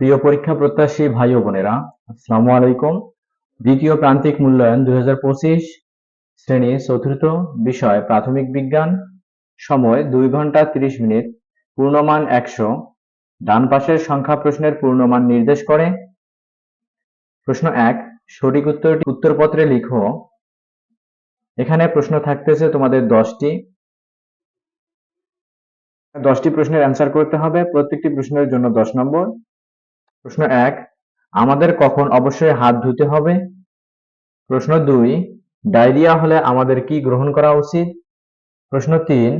প্রিয় পরীক্ষা প্রত্যাশী ভাই বোনেরা, আসসালামু আলাইকুম। দ্বিতীয় প্রান্তিক মূল্যায়ন দুই শ্রেণি চতুর্থ বিষয় প্রাথমিক বিজ্ঞান, সময় দুই ঘণ্টা তিরিশ মিনিট, পূর্ণমান একশো। ডান পাশের সংখ্যা প্রশ্নের পূর্ণমান নির্দেশ করে। প্রশ্ন এক, সঠিক উত্তরটি উত্তরপত্রে লিখো। এখানে প্রশ্ন থাকতেছে তোমাদের দশটি। দশটি প্রশ্নের অ্যান্সার করতে হবে। প্রত্যেকটি প্রশ্নের জন্য দশ নম্বর। প্রশ্ন এক, আমাদের কখন অবশ্যই হাত ধুতে হবে? প্রশ্ন দুই, ডায়রিয়া হলে আমাদের কি গ্রহণ করা উচিত? প্রশ্ন তিন,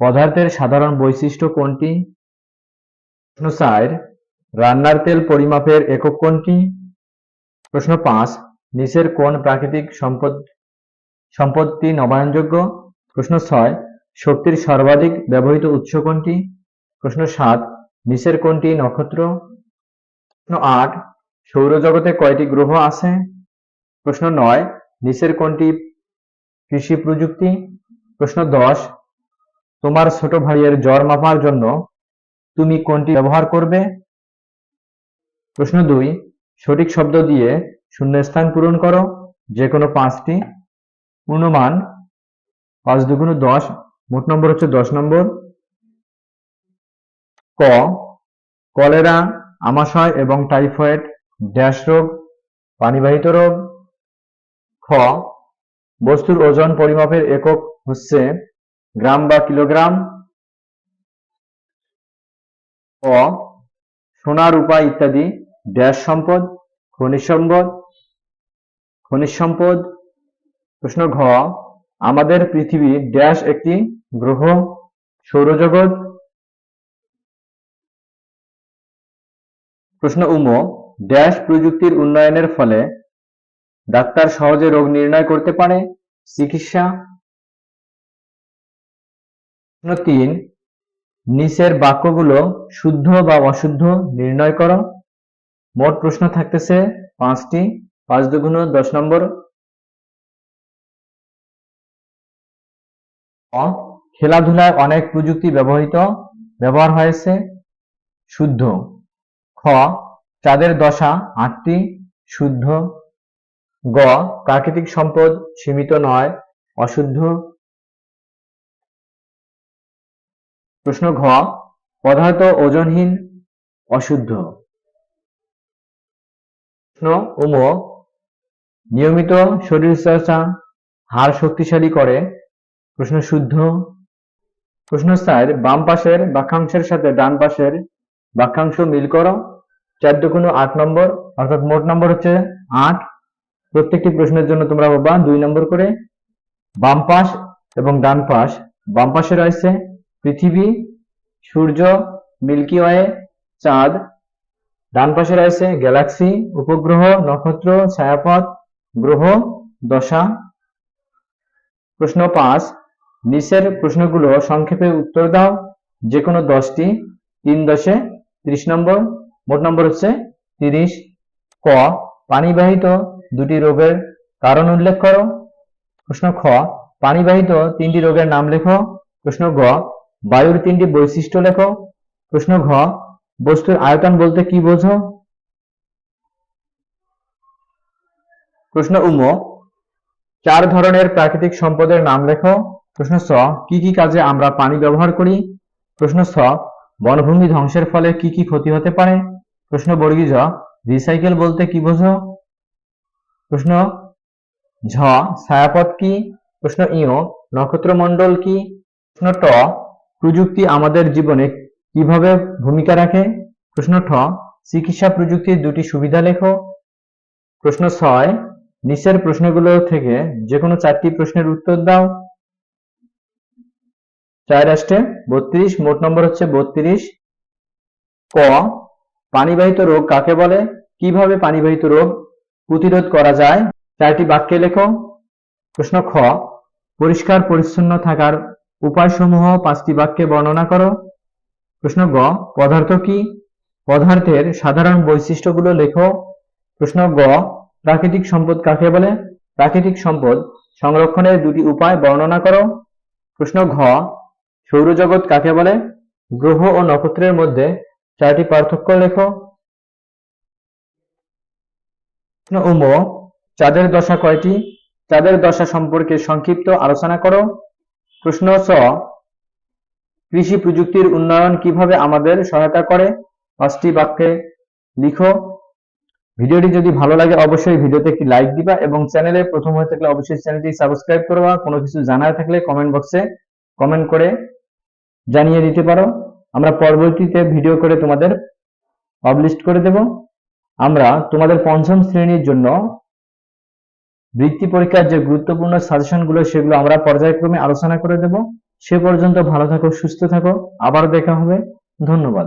পদার্থের সাধারণ বৈশিষ্ট্য কোনটি? প্রশ্ন চার, রান্নার তেল পরিমাপের একক কোনটি? প্রশ্ন পাঁচ, নিচের কোন প্রাকৃতিক সম্পদ, সম্পত্তি নবায়নযোগ্য? প্রশ্ন ছয়, শক্তির সর্বাধিক ব্যবহৃত উৎস কোনটি? প্রশ্ন সাত, নিচের কোনটি নক্ষত্র? প্রশ্ন আট, সৌরজগতে কয়টি গ্রহ আছে? প্রশ্ন নয়, নিচের কোনটি কৃষি প্রযুক্তি? প্রশ্ন দশ, তোমার ছোট ভাইয়ের জ্বর মাপার জন্য তুমি কোনটি ব্যবহার করবে? প্রশ্ন দুই, সঠিক শব্দ দিয়ে শূন্যস্থান পূরণ করো যে কোনো পাঁচটি। পূর্ণমান পাঁচ দুগুণ দশ, মোট নম্বর হচ্ছে দশ নম্বর। ক, কলেরা আমাশয় এবং টাইফয়েড, ড্যাশ রোগ, পানিবাহিত রোগ, খ, বস্তুর ওজন পরিমাপের একক হচ্ছে গ্রাম বা কিলোগ্রাম, অ, সোনা, রূপা ইত্যাদি, ড্যাশ সম্পদ, খনিজ সম্পদ খনিজ সম্পদ, প্রশ্ন ঘ, আমাদের পৃথিবী ড্যাশ একটি গ্রহ, সৌরজগৎ প্রশ্ন উম ড্যাশ প্রযুক্তির উন্নয়নের ফলে ডাক্তার সহজে রোগ নির্ণয় করতে পারে, চিকিৎসা। তিন, নিচের বাক্যগুলো শুদ্ধ বা অশুদ্ধ নির্ণয় করো। মোট প্রশ্ন থাকতেছে পাঁচটি, পাঁচ দুগুণ দশ নম্বর। খেলাধুলায় অনেক প্রযুক্তি ব্যবহৃত, ব্যবহার হয়েছে। শুদ্ধ। চাঁদের দশা আটটি, শুদ্ধ। গ, প্রাকৃতিক সম্পদ সীমিত নয়, অশুদ্ধ। প্রশ্ন ঘ, পদার্থ ওজনহীন, অশুদ্ধ। প্রশ্ন উম, নিয়মিত শরীরচর্চা হাড় শক্তিশালী করে। প্রশ্ন শুদ্ধ। প্রশ্ন চার বাম পাশের বাক্যাংশের সাথে ডান পাশের বাক্যাংশ মিল করো। চার দুগুণ আট নম্বর, অর্থাৎ মোট নম্বর হচ্ছে আট। প্রত্যেকটি প্রশ্নের জন্য তোমরা পাবা দুই নম্বর করে বাম পাশ এবং ডান পাশ। বাম পাশে রয়েছে পৃথিবী, সূর্য, মিল্কি ওয়ে, চাঁদ। ডান পাশে রয়েছে গ্যালাক্সি, উপগ্রহ, নক্ষত্র, ছায়াপথ, গ্রহ, দশা। প্রশ্ন পাঁচ, নিচের প্রশ্নগুলো সংক্ষেপে উত্তর দাও যে কোনো দশটি। তিন দশে ত্রিশ নম্বর। মোট নম্বর হচ্ছে তিরিশ। ক, পানিবাহিত দুটি রোগের কারণ উল্লেখ করো। প্রশ্ন খ, পানিবাহিত তিনটি রোগের নাম লেখো। প্রশ্ন গ বায়ুর তিনটি বৈশিষ্ট্য লেখো। প্রশ্ন ঘ, বস্তুর আয়তন বলতে কি বোঝো? প্রশ্ন উম, চার ধরনের প্রাকৃতিক সম্পদের নাম লেখো। প্রশ্ন ছ কি কি কাজে আমরা পানি ব্যবহার করি? প্রশ্ন ছ বনভূমি ধ্বংসের ফলে কি কি ক্ষতি হতে পারে? প্রশ্ন, বর্গী জ রিসাইকেল বলতে কি বোঝো? প্রশ্ন, ঝ। ছায়াপথ কি? প্রশ্ন, ইও। নক্ষত্রমণ্ডল কি? প্রশ্ন, ট। প্রযুক্তি আমাদের জীবনে কীভাবে ভূমিকা রাখে? প্রশ্ন, ঠ। চিকিৎসা প্রযুক্তির দুটি সুবিধা লেখো। প্রশ্ন, ছয়। নিচের প্রশ্নগুলো থেকে যে কোনো চারটি প্রশ্নের উত্তর দাও। চার আসতে বত্রিশ, মোট নম্বর হচ্ছে বত্রিশ। ক পানিবাহিত রোগ কাকে বলে? কীভাবে পানিবাহিত রোগ প্রতিরোধ করা যায়? চারটি বাক্যে লেখো। প্রশ্ন খ, পরিষ্কার পরিচ্ছন্ন থাকার উপায়সমূহ পাঁচটি বাক্যে বর্ণনা করো। প্রশ্ন গ, পদার্থ কি? পদার্থের সাধারণ বৈশিষ্ট্যগুলো লেখো। প্রশ্ন গ, প্রাকৃতিক সম্পদ কাকে বলে? প্রাকৃতিক সম্পদ সংরক্ষণের দুটি উপায় বর্ণনা করো। প্রশ্ন ঘ, সৌরজগৎ কাকে বলে? গ্রহ ও নক্ষত্রের মধ্যে চারটি পার্থক্য লেখো। উম, চাঁদের দশা কয়টি? চাঁদের দশা সম্পর্কে সংক্ষিপ্ত আলোচনা করো। প্রশ্ন ছ, কৃষি প্রযুক্তির উন্নয়ন কীভাবে আমাদের সহায়তা করে? পাঁচটি বাক্যে লিখো। ভিডিওটি যদি ভালো লাগে, অবশ্যই ভিডিওতে একটি লাইক দিবা এবং চ্যানেলে প্রথম হয়ে থাকলে অবশ্যই চ্যানেলটি সাবস্ক্রাইব করবা। কোনো কিছু জানার থাকলে কমেন্ট বক্সে কমেন্ট করে জানিয়ে দিতে পারো। আমরা পরবর্তীতে ভিডিও করে তোমাদের পাবলিশ করে দেব। আমরা তোমাদের পঞ্চম শ্রেণির জন্য বৃত্তি পরীক্ষার যে গুরুত্বপূর্ণ সাজেশনগুলো সেগুলো আমরা পর্যায়ক্রমে আলোচনা করে দেব। সে পর্যন্ত ভালো থাকো, সুস্থ থাকো। আবার দেখা হবে। ধন্যবাদ।